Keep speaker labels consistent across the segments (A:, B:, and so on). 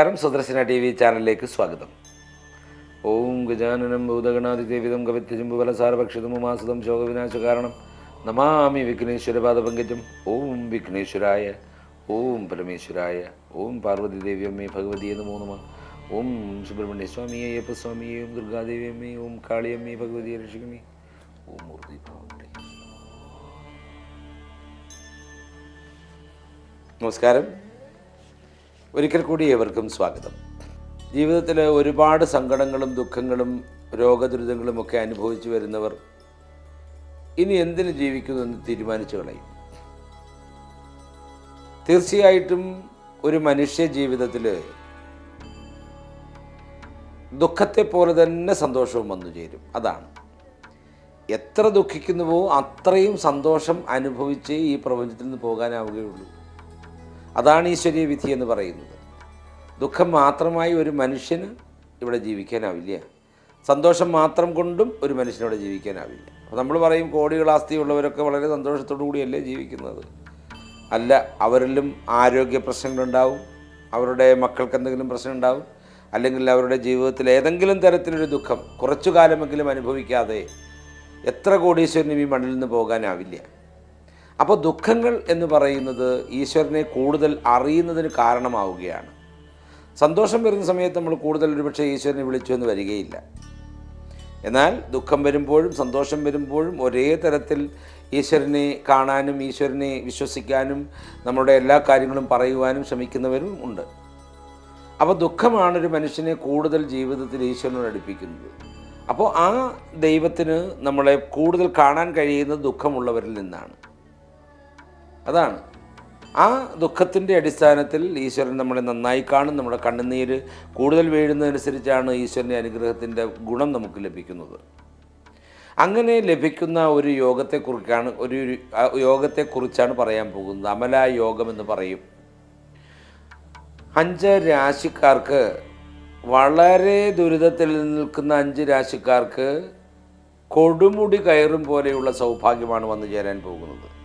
A: നമസ്കാരം. Sudarshana T V ചാനലിലേക്ക് സ്വാഗതം. ഓം ഗജാനനം ഭൂതഗണാതിദേവിതം ഉമാസുതം ശോകവിനാശ കാരണം നമാമി വിഘ്നേശ്വരപാദപങ്കജം ഓം വിഘ്നേശ്വരായ ഓം പരമേശ്വരായ ഓം പാർവതി അമ്മേ ഭഗവതിയെ നമോ നമ. ഓം സുബ്രഹ്മണ്യ സ്വാമിയെ അയ്യപ്പസ്വാമിയെ ഓം ദുർഗാദേവി അമ്മേ ഓം കാളിയമ്മേ ഭഗവതിയെ രക്ഷിക്കണേ ഓം മൂർത്തി ഭഗവതി നമസ്കാരം. ഒരിക്കൽ കൂടി ഏവർക്കും സ്വാഗതം. ജീവിതത്തിൽ ഒരുപാട് സങ്കടങ്ങളും ദുഃഖങ്ങളും രോഗദുരിതങ്ങളും ഒക്കെ അനുഭവിച്ചു വരുന്നവർ ഇനി എന്തിന് ജീവിക്കുന്നു എന്ന് തീരുമാനിച്ചു കളയും. തീർച്ചയായിട്ടും ഒരു മനുഷ്യ ജീവിതത്തിൽ ദുഃഖത്തെ പോലെ തന്നെ സന്തോഷവും വന്നു ചേരും. അതാണ്. എത്ര ദുഃഖിക്കുന്നുവോ അത്രയും സന്തോഷം അനുഭവിച്ച് ഈ പ്രപഞ്ചത്തിൽ നിന്ന് പോകാനാവുകയുള്ളൂ. അതാണ് ഈശ്വരീയ വിധി എന്ന് പറയുന്നത്. ദുഃഖം മാത്രമായി ഒരു മനുഷ്യന് ഇവിടെ ജീവിക്കാനാവില്ല. സന്തോഷം മാത്രം കൊണ്ടും ഒരു മനുഷ്യനിവിടെ ജീവിക്കാനാവില്ല. അപ്പോൾ നമ്മൾ പറയും കോടികൾ ആസ്തിയുള്ളവരൊക്കെ വളരെ സന്തോഷത്തോടു കൂടിയല്ലേ ജീവിക്കുന്നത്. അല്ല അവരിലും ആരോഗ്യ പ്രശ്നങ്ങളുണ്ടാവും. അവരുടെ മക്കൾക്ക് എന്തെങ്കിലും പ്രശ്നം ഉണ്ടാവും അല്ലെങ്കിൽ അവരുടെ ജീവിതത്തിൽ ഏതെങ്കിലും തരത്തിലൊരു ദുഃഖം കുറച്ചു കാലമെങ്കിലും അനുഭവിക്കാതെ എത്ര കോടീശ്വരനും ഈ മണ്ണിൽ നിന്ന് പോകാനാവില്ല. അപ്പോൾ ദുഃഖങ്ങൾ എന്ന് പറയുന്നത് ഈശ്വരനെ കൂടുതൽ അറിയുന്നതിന് കാരണമാവുകയാണ്. സന്തോഷം വരുന്ന സമയത്ത് നമ്മൾ കൂടുതൽ ഒരുപക്ഷെ ഈശ്വരനെ വിളിച്ചു എന്ന് വരികയില്ല. എന്നാൽ ദുഃഖം വരുമ്പോഴും സന്തോഷം വരുമ്പോഴും ഒരേ തരത്തിൽ ഈശ്വരനെ കാണാനും ഈശ്വരനെ വിശ്വസിക്കാനും നമ്മുടെ എല്ലാ കാര്യങ്ങളും പറയുവാനും ശ്രമിക്കുന്നവരും ഉണ്ട്. അപ്പോൾ ദുഃഖമാണ് ഒരു മനുഷ്യനെ കൂടുതൽ ജീവിതത്തിൽ ഈശ്വരനോട് അടുപ്പിക്കുന്നത്. അപ്പോൾ ആ ദൈവത്തിന് നമ്മളെ കൂടുതൽ കാണാൻ കഴിയുന്നത് ദുഃഖമുള്ളവരിൽ നിന്നാണ്. അതാണ്. ആ ദുഃഖത്തിന്റെ അടിസ്ഥാനത്തിൽ ഈശ്വരൻ നമ്മളെ നന്നായി കാണും. നമ്മുടെ കണ്ണുനീര് കൂടുതൽ വീഴുന്നതനുസരിച്ചാണ് ഈശ്വരന്റെ അനുഗ്രഹത്തിന്റെ ഗുണം നമുക്ക് ലഭിക്കുന്നത്. അങ്ങനെ ലഭിക്കുന്ന ഒരു യോഗത്തെക്കുറിച്ചാണ് ഒരു യോഗത്തെക്കുറിച്ചാണ് പറയാൻ പോകുന്നത്. അമലാ യോഗം എന്ന് പറയും. അഞ്ച് രാശിക്കാർക്ക് വളരെ ദുരിതത്തിൽ നിൽക്കുന്ന അഞ്ച് രാശിക്കാർക്ക് കൊടുമുടി കയറും പോലെയുള്ള സൗഭാഗ്യമാണ് വന്നു ചേരാൻ പോകുന്നത്.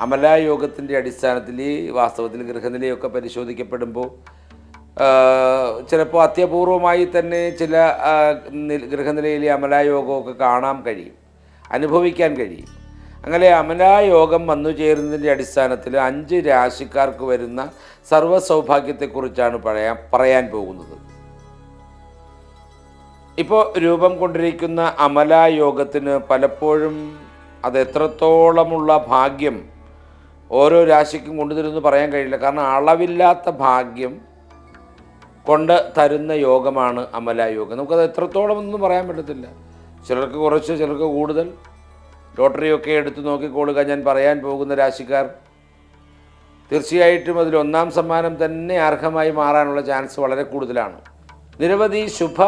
A: അമലായോഗത്തിന്റെ അടിസ്ഥാനത്തിൽ വാസ്തവത്തിൽ ഗൃഹനിലയൊക്കെ പരിശോധിക്കപ്പെടുമ്പോൾ ചിലപ്പോൾ അത്യപൂർവമായി തന്നെ ചില ഗൃഹനിലയിലെ അമലായോഗമൊക്കെ കാണാൻ കഴിയും അനുഭവിക്കാൻ കഴിയും. അങ്ങനെ അമലായോഗം വന്നു ചേരുന്നതിന്റെ അടിസ്ഥാനത്തിൽ അഞ്ച് രാശിക്കാർക്ക് വരുന്ന സർവ സൗഭാഗ്യത്തെക്കുറിച്ചാണ് പറയാൻ പറയാൻ പോകുന്നത്. ഇപ്പോൾ രൂപം കൊണ്ടിരിക്കുന്ന അമലായോഗത്തിന് പലപ്പോഴും അത് എത്രത്തോളമുള്ള ഭാഗ്യം ഓരോ രാശിക്കും കൊണ്ടുതരുമെന്ന് പറയാൻ കഴിയില്ല. കാരണം അളവില്ലാത്ത ഭാഗ്യം കൊണ്ട് തരുന്ന യോഗമാണ് അമലായോഗം നമുക്കത് എത്രത്തോളം ഒന്നും പറയാൻ പറ്റത്തില്ല. ചിലർക്ക് കുറച്ച് ചിലർക്ക് കൂടുതൽ. ലോട്ടറിയൊക്കെ എടുത്ത് നോക്കിക്കൊള്ളുക ഞാൻ പറയാൻ പോകുന്ന രാശിക്കാർ തീർച്ചയായിട്ടും അതിൽ ഒന്നാം സമ്മാനം തന്നെ അർഹമായി മാറാനുള്ള ചാൻസ് വളരെ കൂടുതലാണ്. നിരവധി ശുഭ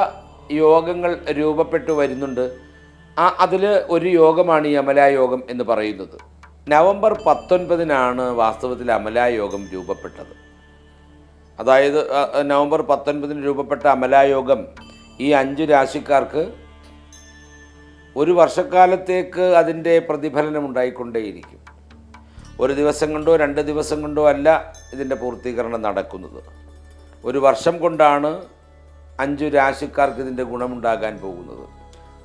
A: യോഗങ്ങൾ രൂപപ്പെട്ടു വരുന്നുണ്ട്. ആ അതിൽ ഒരു യോഗമാണ് ഈ അമലായോഗം എന്ന് പറയുന്നത്. നവംബർ പത്തൊൻപതിനാണ് വാസ്തവത്തിൽ അമലായോഗം രൂപപ്പെട്ടത്. അതായത് നവംബർ പത്തൊൻപതിന് രൂപപ്പെട്ട അമലായോഗം ഈ അഞ്ച് രാശിക്കാർക്ക് ഒരു വർഷക്കാലത്തേക്ക് അതിന്റെ പ്രതിഫലനം ഉണ്ടായിക്കൊണ്ടേയിരിക്കും. ഒരു ദിവസം കൊണ്ടോ രണ്ട് ദിവസം കൊണ്ടോ അല്ല ഇതിന്റെ പൂർത്തീകരണം നടക്കുന്നത്. ഒരു വർഷം കൊണ്ടാണ് അഞ്ചു രാശിക്കാർക്ക് ഇതിന്റെ ഗുണമുണ്ടാകാൻ പോകുന്നത്.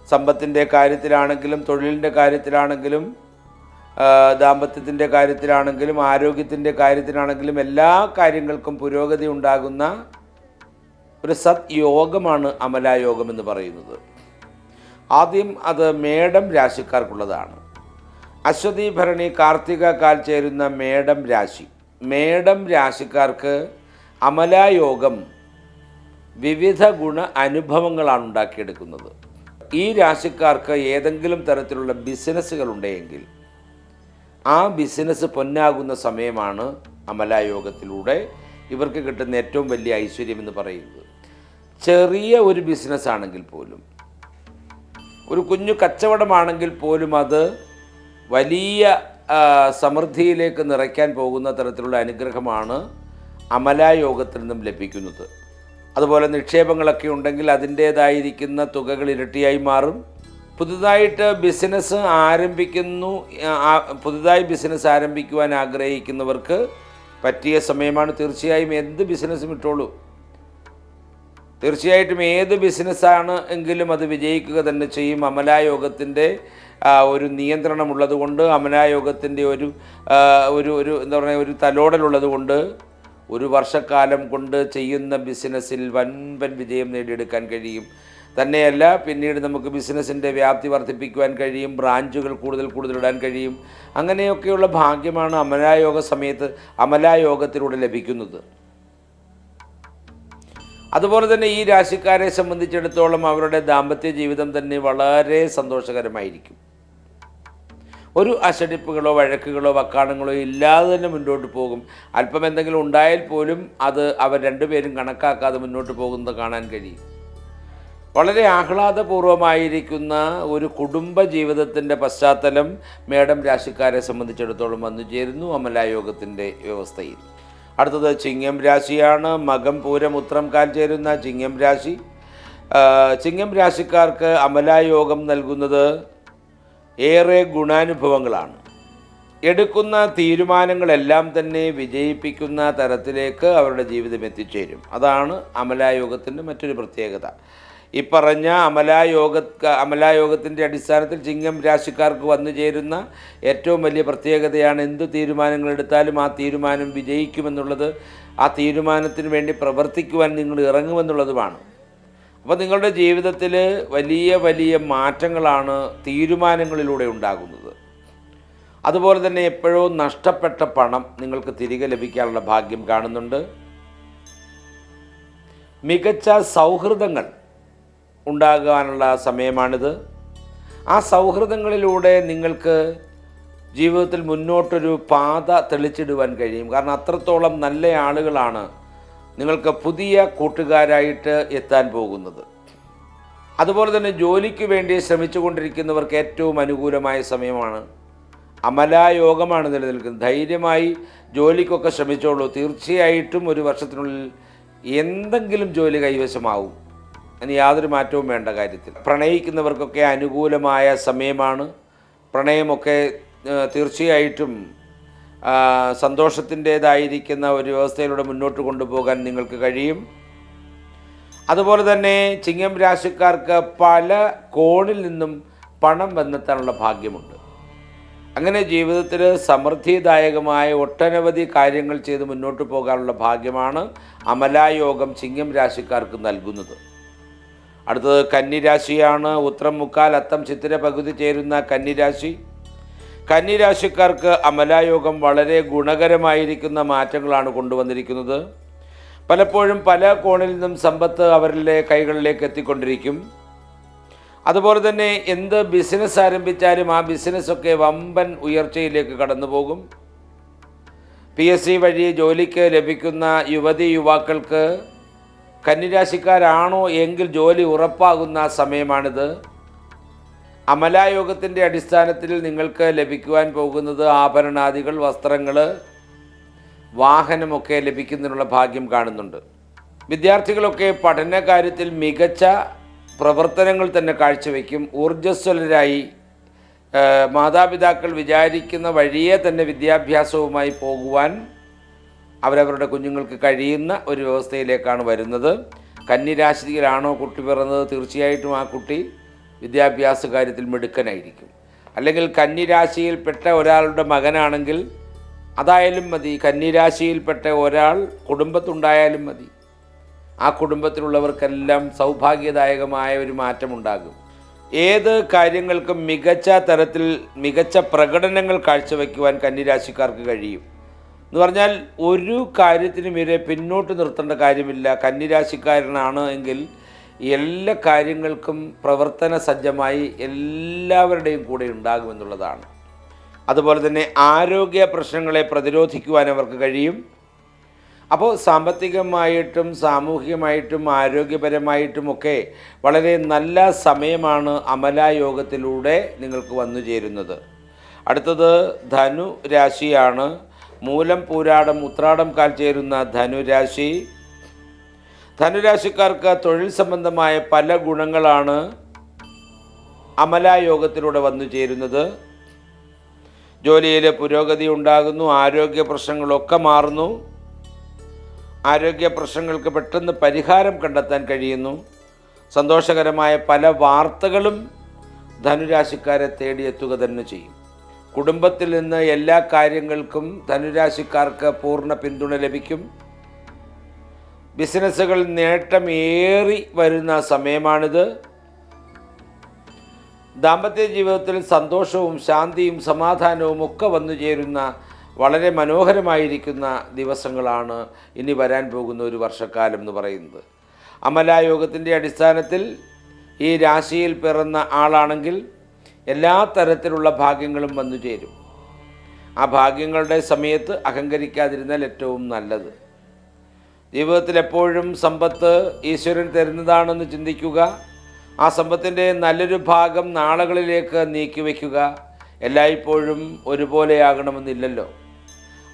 A: സമ്പത്തിന്റെ കാര്യത്തിലാണെങ്കിലും തൊഴിലിന്റെ കാര്യത്തിലാണെങ്കിലും ദാമ്പത്യത്തിന്റെ കാര്യത്തിലാണെങ്കിലും ആരോഗ്യത്തിന്റെ കാര്യത്തിലാണെങ്കിലും എല്ലാ കാര്യങ്ങൾക്കും പുരോഗതി ഉണ്ടാകുന്ന ഒരു സത് യോഗമാണ് അമലായോഗം എന്ന് പറയുന്നത്. ആദ്യം അത് മേടം രാശിക്കാർക്കുള്ളതാണ്. അശ്വതി ഭരണി കാർത്തിക കാൽ ചേരുന്ന മേടം രാശി. മേടം രാശിക്കാർക്ക് അമലായോഗം വിവിധ ഗുണ അനുഭവങ്ങളാണ് ഉണ്ടാക്കിയെടുക്കുന്നത്. ഈ രാശിക്കാർക്ക് ഏതെങ്കിലും തരത്തിലുള്ള ബിസിനസ്സുകൾ ഉണ്ടെങ്കിൽ ആ ബിസിനസ് പൊന്നാകുന്ന സമയമാണ് അമലായോഗത്തിലൂടെ ഇവർക്ക് കിട്ടുന്ന ഏറ്റവും വലിയ ഐശ്വര്യം എന്ന് പറയുന്നത്. ചെറിയ ഒരു ബിസിനസ് ആണെങ്കിൽ പോലും ഒരു കുഞ്ഞു കച്ചവടമാണെങ്കിൽ പോലും അത് വലിയ സമൃദ്ധിയിലേക്ക് നിറയ്ക്കാൻ പോകുന്ന തരത്തിലുള്ള അനുഗ്രഹമാണ് അമലായോഗത്തിൽ നിന്നും ലഭിക്കുന്നത്. അതുപോലെ നിക്ഷേപങ്ങളൊക്കെ ഉണ്ടെങ്കിൽ അതിന്റേതായിരിക്കുന്ന തുകകൾ ഇരട്ടിയായി മാറും. പുതുതായിട്ട് ബിസിനസ് ആരംഭിക്കുന്നു പുതുതായി ബിസിനസ് ആരംഭിക്കുവാൻ ആഗ്രഹിക്കുന്നവർക്ക് പറ്റിയ സമയമാണ്. തീർച്ചയായും എന്ത് ബിസിനസ്സും ഇട്ടോളൂ. തീർച്ചയായിട്ടും ഏത് ബിസിനസ്സാണ് എങ്കിലും അത് വിജയിക്കുക തന്നെ ചെയ്യും. അമലായോഗത്തിന്റെ ഒരു നിയന്ത്രണമുള്ളത് കൊണ്ട് അമലായോഗത്തിന്റെ ഒരു ഒരു ഒരു എന്താ പറയുക ഒരു തലോടലുള്ളത് കൊണ്ട് ഒരു വർഷക്കാലം കൊണ്ട് ചെയ്യുന്ന ബിസിനസ്സിൽ വൻപൻ വിജയം നേടിയെടുക്കാൻ കഴിയും. തന്നെയല്ല പിന്നീട് നമുക്ക് ബിസിനസ്സിന്റെ വ്യാപ്തി വർദ്ധിപ്പിക്കുവാൻ കഴിയും ബ്രാഞ്ചുകൾ കൂടുതൽ കൂടുതൽ ഇടാൻ കഴിയും. അങ്ങനെയൊക്കെയുള്ള ഭാഗ്യമാണ് അമലായോഗ സമയത്ത് അമലായോഗത്തിലൂടെ ലഭിക്കുന്നത്. അതുപോലെ തന്നെ ഈ രാശിക്കാരെ സംബന്ധിച്ചിടത്തോളം അവരുടെ ദാമ്പത്യ ജീവിതം തന്നെ വളരെ സന്തോഷകരമായിരിക്കും. ഒരു അശടിപ്പുകളോ വഴക്കുകളോ വക്കാണങ്ങളോ ഇല്ലാതെ തന്നെ മുന്നോട്ട് പോകും. അല്പം എന്തെങ്കിലും ഉണ്ടായാൽ പോലും അത് അവർ രണ്ടുപേരും കണക്കാക്കാതെ മുന്നോട്ട് പോകുന്നത് കാണാൻ കഴിയും. വളരെ ആഹ്ലാദപൂർവമായിരിക്കുന്ന ഒരു കുടുംബ ജീവിതത്തിന്റെ പശ്ചാത്തലം മേഡം രാശിക്കാരെ സംബന്ധിച്ചിടത്തോളം വന്നു ചേരുന്നു. അമലായോഗത്തിന്റെ വ്യവസ്ഥയിൽ. അടുത്തത് ചിങ്ങം രാശിയാണ്. മകം പൂരം ഉത്രം കാൽ ചേരുന്ന ചിങ്ങം രാശി. ചിങ്ങം രാശിക്കാർക്ക് അമലായോഗം നൽകുന്നത് ഏറെ ഗുണാനുഭവങ്ങളാണ്. എടുക്കുന്ന തീരുമാനങ്ങളെല്ലാം തന്നെ വിജയിപ്പിക്കുന്ന തരത്തിലേക്ക് അവരുടെ ജീവിതം എത്തിച്ചേരും. അതാണ് അമലായോഗത്തിന്റെ മറ്റൊരു പ്രത്യേകത. ഈ പറഞ്ഞ അമലായോഗ അമലായോഗത്തിന്റെ അടിസ്ഥാനത്തിൽ ചിങ്ങം രാശിക്കാർക്ക് വന്നു ചേരുന്ന ഏറ്റവും വലിയ പ്രത്യേകതയാണ് എന്ത് തീരുമാനങ്ങൾ എടുത്താലും ആ തീരുമാനം വിജയിക്കുമെന്നുള്ളത്. ആ തീരുമാനത്തിന് വേണ്ടി പ്രവർത്തിക്കുവാൻ നിങ്ങൾ ഇറങ്ങുമെന്നുള്ളതുമാണ്. അപ്പോൾ നിങ്ങളുടെ ജീവിതത്തിൽ വലിയ വലിയ മാറ്റങ്ങളാണ് തീരുമാനങ്ങളിലൂടെ ഉണ്ടാകുന്നത്. അതുപോലെ തന്നെ എപ്പോഴോ നഷ്ടപ്പെട്ട പണം നിങ്ങൾക്ക് തിരികെ ലഭിക്കാനുള്ള ഭാഗ്യം കാണുന്നുണ്ട്. മികച്ച സൗഹൃദങ്ങൾ ഉണ്ടാകാനുള്ള സമയമാണിത്. ആ സൗഹൃദങ്ങളിലൂടെ നിങ്ങൾക്ക് ജീവിതത്തിൽ മുന്നോട്ടൊരു പാത തെളിച്ചിടുവാൻ കഴിയും. കാരണം അത്രത്തോളം നല്ല ആളുകളാണ് നിങ്ങൾക്ക് പുതിയ കൂട്ടുകാരായിട്ട് എത്താൻ പോകുന്നത്. അതുപോലെ തന്നെ ജോലിക്ക് വേണ്ടി ശ്രമിച്ചുകൊണ്ടിരിക്കുന്നവർക്ക് ഏറ്റവും അനുകൂലമായ സമയമാണ്. അമലായോഗമാണ് നിലനിൽക്കുന്നത്. ധൈര്യമായി ജോലിക്കൊക്കെ ശ്രമിച്ചോളൂ. തീർച്ചയായിട്ടും ഒരു വർഷത്തിനുള്ളിൽ എന്തെങ്കിലും ജോലി കൈവശമാവും. യാതൊരു മാറ്റവും വേണ്ട കാര്യത്തിൽ. പ്രണയിക്കുന്നവർക്കൊക്കെ അനുകൂലമായ സമയമാണ്. പ്രണയമൊക്കെ തീർച്ചയായിട്ടും സന്തോഷത്തിന്റേതായിരിക്കുന്ന ഒരു വ്യവസ്ഥയിലൂടെ മുന്നോട്ട് കൊണ്ടുപോകാൻ നിങ്ങൾക്ക് കഴിയും. അതുപോലെ തന്നെ ചിങ്ങം രാശിക്കാർക്ക് പല കോണിൽ നിന്നും പണം വന്നെത്താനുള്ള ഭാഗ്യമുണ്ട്. അങ്ങനെ ജീവിതത്തിൽ സമൃദ്ധിദായകമായ ഒട്ടനവധി കാര്യങ്ങൾ ചെയ്ത് മുന്നോട്ട് പോകാനുള്ള ഭാഗ്യമാണ് അമലായോഗം ചിങ്ങം രാശിക്കാർക്ക് നൽകുന്നത്. അടുത്തത് കന്നിരാശിയാണ്. ഉത്രം മുക്കാൽ അത്തം ചിത്തിര പകുതി ചേരുന്ന കന്നിരാശി. കന്നിരാശിക്കാർക്ക് അമലായോഗം വളരെ ഗുണകരമായിരിക്കുന്ന മാറ്റങ്ങളാണ് കൊണ്ടുവന്നിരിക്കുന്നത്. പലപ്പോഴും പല കോണിൽ നിന്നും സമ്പത്ത് അവരിലെ കൈകളിലേക്ക് എത്തിക്കൊണ്ടിരിക്കും. അതുപോലെ തന്നെ എന്ത് ബിസിനസ് ആരംഭിച്ചാലും ആ ബിസിനസ്സൊക്കെ വമ്പൻ ഉയർച്ചയിലേക്ക് കടന്നു പോകും പി എസ് സി വഴി ജോലിക്ക് ലഭിക്കുന്ന യുവതി യുവാക്കൾക്ക് കന്നിരാശിക്കാരാണോ എങ്കിൽ ജോലി ഉറപ്പാകുന്ന സമയമാണിത്. അമലായോഗത്തിന്റെ അടിസ്ഥാനത്തിൽ നിങ്ങൾക്ക് ലഭിക്കുവാൻ പോകുന്നത് ആഭരണാദികൾ വസ്ത്രങ്ങൾ വാഹനമൊക്കെ ലഭിക്കുന്നതിനുള്ള ഭാഗ്യം കാണുന്നുണ്ട്. വിദ്യാർത്ഥികളൊക്കെ പഠന കാര്യത്തിൽ മികച്ച പ്രവർത്തനങ്ങൾ തന്നെ കാഴ്ചവെക്കും. ഊർജസ്വലരായി മാതാപിതാക്കൾ വിചാരിക്കുന്ന വഴിയെ തന്നെ വിദ്യാഭ്യാസവുമായി പോകുവാൻ അവരവരുടെ കുഞ്ഞുങ്ങൾക്ക് കഴിയുന്ന ഒരു വ്യവസ്ഥയിലേക്കാണ് വരുന്നത്. കന്നിരാശിയിലാണോ കുട്ടി പിറന്നത്? തീർച്ചയായിട്ടും ആ കുട്ടി വിദ്യാഭ്യാസ കാര്യത്തിൽ മിടുക്കനായിരിക്കും. അല്ലെങ്കിൽ കന്നിരാശിയിൽപ്പെട്ട ഒരാളുടെ മകനാണെങ്കിൽ അതായാലും മതി. കന്നിരാശിയിൽപ്പെട്ട ഒരാൾ കുടുംബത്തുണ്ടായാലും മതി. ആ കുടുംബത്തിലുള്ളവർക്കെല്ലാം സൗഭാഗ്യദായകമായ ഒരു മാറ്റമുണ്ടാകും. ഏത് കാര്യങ്ങൾക്കും മികച്ച തരത്തിൽ മികച്ച പ്രകടനങ്ങൾ കാഴ്ചവെക്കുവാൻ കന്നിരാശിക്കാർക്ക് കഴിയും. എന്ന് പറഞ്ഞാൽ ഒരു കാര്യത്തിനും ഇവരെ പിന്നോട്ട് നിർത്തേണ്ട കാര്യമില്ല. കന്നിരാശിക്കാരനാണ് എങ്കിൽ എല്ലാ കാര്യങ്ങൾക്കും പ്രവർത്തന സജ്ജമായി എല്ലാവരുടെയും കൂടെ ഉണ്ടാകുമെന്നുള്ളതാണ് അതുപോലെ തന്നെ ആരോഗ്യ പ്രശ്നങ്ങളെ പ്രതിരോധിക്കുവാൻ അവർക്ക് കഴിയും. അപ്പോൾ സാമ്പത്തികമായിട്ടും സാമൂഹികമായിട്ടും ആരോഗ്യപരമായിട്ടുമൊക്കെ വളരെ നല്ല സമയമാണ് അമലായോഗത്തിലൂടെ നിങ്ങൾക്ക് വന്നു ചേരുന്നത്. അടുത്തത് ധനു രാശിയാണ്. മൂലം പൂരാടം ഉത്രാടം കാൽ ചേരുന്ന ധനുരാശി. ധനുരാശിക്കാർക്ക് തൊഴിൽ സംബന്ധമായ പല ഗുണങ്ങളാണ് അമലായോഗത്തിലൂടെ വന്നു ചേരുന്നത്. ജോലിയിൽ പുരോഗതി ഉണ്ടാകുന്നു ആരോഗ്യ പ്രശ്നങ്ങളൊക്കെ മാറുന്നു. ആരോഗ്യ പ്രശ്നങ്ങൾക്ക് പെട്ടെന്ന് പരിഹാരം കണ്ടെത്താൻ കഴിയുന്നു. സന്തോഷകരമായ പല വാർത്തകളും ധനുരാശിക്കാരെ തേടിയെത്തുക തന്നെ ചെയ്യും. കുടുംബത്തിൽ നിന്ന് എല്ലാ കാര്യങ്ങൾക്കും ധനുരാശിക്കാർക്ക് പൂർണ പിന്തുണ ലഭിക്കും. ബിസിനസ്സുകൾ നേട്ടമേറി വരുന്ന സമയമാണിത്. ദാമ്പത്യ ജീവിതത്തിൽ സന്തോഷവും ശാന്തിയും സമാധാനവും ഒക്കെ വന്നു ചേരുന്ന വളരെ മനോഹരമായിരിക്കുന്ന ദിവസങ്ങളാണ് ഇനി വരാൻ പോകുന്ന ഒരു വർഷക്കാലം എന്ന് പറയുന്നത്. അമലായോഗത്തിന്റെ അടിസ്ഥാനത്തിൽ ഈ രാശിയിൽ പിറന്ന ആളാണെങ്കിൽ എല്ലാ തരത്തിലുള്ള ഭാഗ്യങ്ങളും വന്നു ചേരും. ആ ഭാഗ്യങ്ങളുടെ സമയത്ത് അഹങ്കരിക്കാതിരുന്നാൽ ഏറ്റവും നല്ലത്. ജീവിതത്തിൽ എപ്പോഴും സമ്പത്ത് ഈശ്വരൻ തരുന്നതാണെന്ന് ചിന്തിക്കുക ആ സമ്പത്തിന്റെ നല്ലൊരു ഭാഗം നാളുകളിലേക്ക് നീക്കി വയ്ക്കുക എല്ലായ്പ്പോഴും ഒരുപോലെയാകണമെന്നില്ലല്ലോ.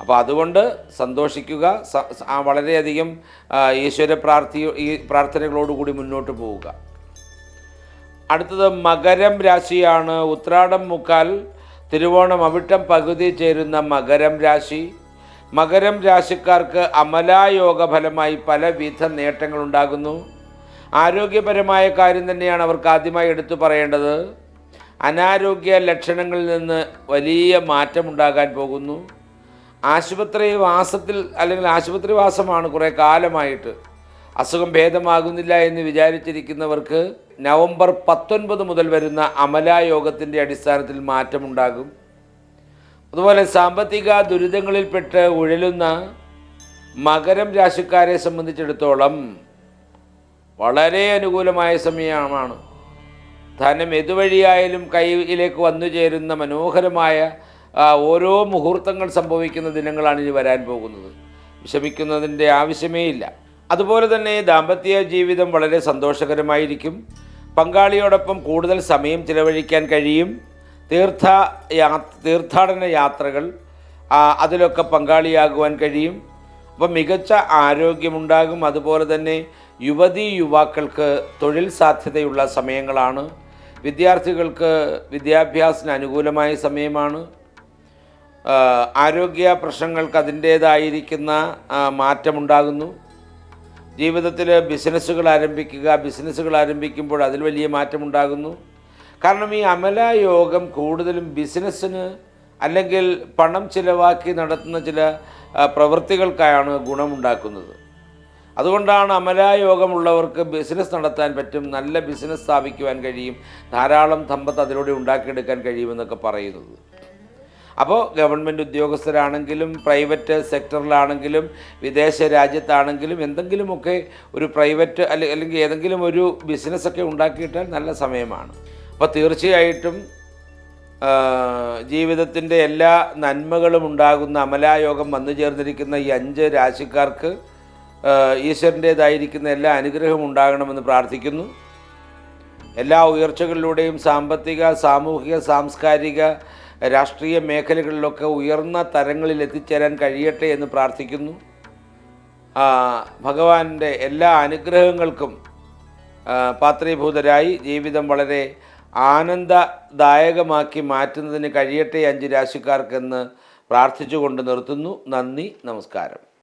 A: അപ്പോൾ അതുകൊണ്ട് സന്തോഷിക്കുക വളരെയധികം ഈശ്വര പ്രാർത്ഥി ഈ പ്രാർത്ഥനകളോടുകൂടി മുന്നോട്ട് പോവുക. അടുത്തത് മകരം രാശിയാണ്. ഉത്രാടം മുക്കാൽ തിരുവോണം അവിട്ടം പകുതി ചേരുന്ന മകരം രാശി. മകരം രാശിക്കാർക്ക് അമലായോഗ ഫലമായി പലവിധ നേട്ടങ്ങളുണ്ടാകുന്നു. ആരോഗ്യപരമായ കാര്യം തന്നെയാണ് അവർക്ക് ആദ്യമായി എടുത്തു പറയേണ്ടത്. അനാരോഗ്യ ലക്ഷണങ്ങളിൽ നിന്ന് വലിയ മാറ്റമുണ്ടാകാൻ പോകുന്നു. ആശുപത്രി വാസത്തിൽ അല്ലെങ്കിൽ ആശുപത്രി വാസമാണ് കുറേ കാലമായിട്ട് അസുഖം ഭേദമാകുന്നില്ല എന്ന് വിചാരിച്ചിരിക്കുന്നവർക്ക് നവംബർ പത്തൊൻപത് മുതൽ വരുന്ന അമലായോഗത്തിന്റെ അടിസ്ഥാനത്തിൽ മാറ്റമുണ്ടാകും. അതുപോലെ സാമ്പത്തിക ദുരിതങ്ങളിൽപ്പെട്ട് ഉഴലുന്ന മകരം രാശിക്കാരെ സംബന്ധിച്ചിടത്തോളം വളരെ അനുകൂലമായ സമയമാണ്. ധനം എതുവഴിയായാലും കൈയിലേക്ക് വന്നു ചേരുന്ന മനോഹരമായ ഓരോ മുഹൂർത്തങ്ങൾ സംഭവിക്കുന്ന ദിനങ്ങളാണ് ഇനി വരാൻ പോകുന്നത്. വിഷമിക്കുന്നതിന്റെ ആവശ്യമേ ഇല്ല. അതുപോലെ തന്നെ ദാമ്പത്യ ജീവിതം വളരെ സന്തോഷകരമായിരിക്കും. പങ്കാളിയോടൊപ്പം കൂടുതൽ സമയം ചിലവഴിക്കാൻ കഴിയും. തീർത്ഥ തീർത്ഥാടന യാത്രകൾ അതിലൊക്കെ പങ്കാളിയാകുവാൻ കഴിയും. അപ്പം മികച്ച ആരോഗ്യമുണ്ടാകും. അതുപോലെ തന്നെ യുവതി യുവാക്കൾക്ക് തൊഴിൽ സാധ്യതയുള്ള സമയങ്ങളാണ്. വിദ്യാർത്ഥികൾക്ക് വിദ്യാഭ്യാസത്തിന് അനുകൂലമായ സമയമാണ്. ആരോഗ്യ പ്രശ്നങ്ങൾക്ക് അതിന്റേതായിരിക്കുന്ന മാറ്റമുണ്ടാകുന്നു. ജീവിതത്തിൽ ബിസിനസ്സുകൾ ആരംഭിക്കുക ബിസിനസ്സുകൾ ആരംഭിക്കുമ്പോൾ അതിൽ വലിയ മാറ്റമുണ്ടാകുന്നു. കാരണം ഈ അമലായോഗം കൂടുതലും ബിസിനസ്സിന് അല്ലെങ്കിൽ പണം ചിലവാക്കി നടത്തുന്ന ചില പ്രവൃത്തികൾക്കാണ് ഗുണമുണ്ടാക്കുന്നത്. അതുകൊണ്ടാണ് അമലായോഗമുള്ളവർക്ക് ബിസിനസ് നടത്താൻ പറ്റും നല്ല ബിസിനസ് സ്ഥാപിക്കുവാൻ കഴിയും ധാരാളം സമ്പത്ത് അതിലൂടെ ഉണ്ടാക്കിയെടുക്കാൻ കഴിയുമെന്നൊക്കെ പറയുന്നത്. അപ്പോൾ ഗവൺമെന്റ് ഉദ്യോഗസ്ഥരാണെങ്കിലും പ്രൈവറ്റ് സെക്ടറിലാണെങ്കിലും വിദേശ രാജ്യത്താണെങ്കിലും എന്തെങ്കിലുമൊക്കെ ഒരു പ്രൈവറ്റ് അല്ലെ അല്ലെങ്കിൽ ഏതെങ്കിലും ഒരു ബിസിനസ്സൊക്കെ ഉണ്ടാക്കിയിട്ടാൽ നല്ല സമയമാണ്. അപ്പോൾ തീർച്ചയായിട്ടും ജീവിതത്തിന്റെ എല്ലാ നന്മകളും ഉണ്ടാകുന്ന അമലായോഗം വന്നു ചേർന്നിരിക്കുന്ന ഈ അഞ്ച് രാശിക്കാർക്ക് ഈശ്വരന്റേതായിരിക്കുന്ന എല്ലാ അനുഗ്രഹവും ഉണ്ടാകണമെന്ന് പ്രാർത്ഥിക്കുന്നു. എല്ലാ ഉയർച്ചകളിലൂടെയും സാമ്പത്തിക സാമൂഹിക സാംസ്കാരിക രാഷ്ട്രീയ മേഖലകളിലൊക്കെ ഉയർന്ന തരങ്ങളിൽ എത്തിച്ചേരാൻ കഴിയട്ടെ എന്ന് പ്രാർത്ഥിക്കുന്നു. ഭഗവാന്റെ എല്ലാ അനുഗ്രഹങ്ങൾക്കും പാത്രീഭൂതരായി ജീവിതം വളരെ ആനന്ദദായകമാക്കി മാറ്റുന്നതിന് കഴിയട്ടെ അഞ്ച് രാശിക്കാർക്കെന്ന് പ്രാർത്ഥിച്ചുകൊണ്ട് നിർത്തുന്നു. നന്ദി നമസ്കാരം.